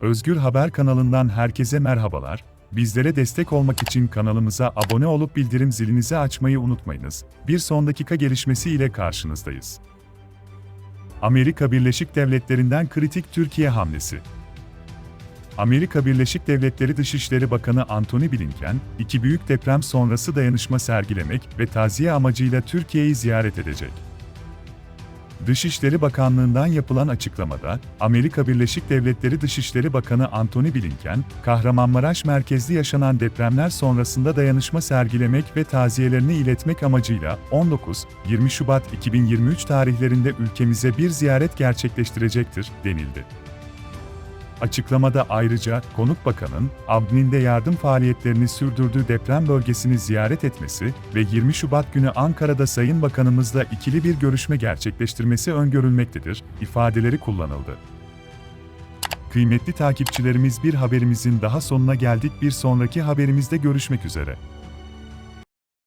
Özgür Haber kanalından herkese merhabalar. Bizlere destek olmak için kanalımıza abone olup bildirim zilinizi açmayı unutmayınız. Bir son dakika gelişmesi ile karşınızdayız. Amerika Birleşik Devletleri'nden kritik Türkiye hamlesi. Amerika Birleşik Devletleri Dışişleri Bakanı Antony Blinken, iki büyük deprem sonrası dayanışma sergilemek ve taziye amacıyla Türkiye'yi ziyaret edecek. Dışişleri Bakanlığı'ndan yapılan açıklamada, Amerika Birleşik Devletleri Dışişleri Bakanı Antony Blinken, Kahramanmaraş merkezli yaşanan depremler sonrasında dayanışma sergilemek ve taziyelerini iletmek amacıyla 19-20 Şubat 2023 tarihlerinde ülkemize bir ziyaret gerçekleştirecektir, denildi. Açıklamada ayrıca Konuk Bakan'ın Abnin'de yardım faaliyetlerini sürdürdüğü deprem bölgesini ziyaret etmesi ve 20 Şubat günü Ankara'da Sayın Bakanımızla ikili bir görüşme gerçekleştirmesi öngörülmektedir ifadeleri kullanıldı. Kıymetli takipçilerimiz bir haberimizin daha sonuna geldik bir sonraki haberimizde görüşmek üzere.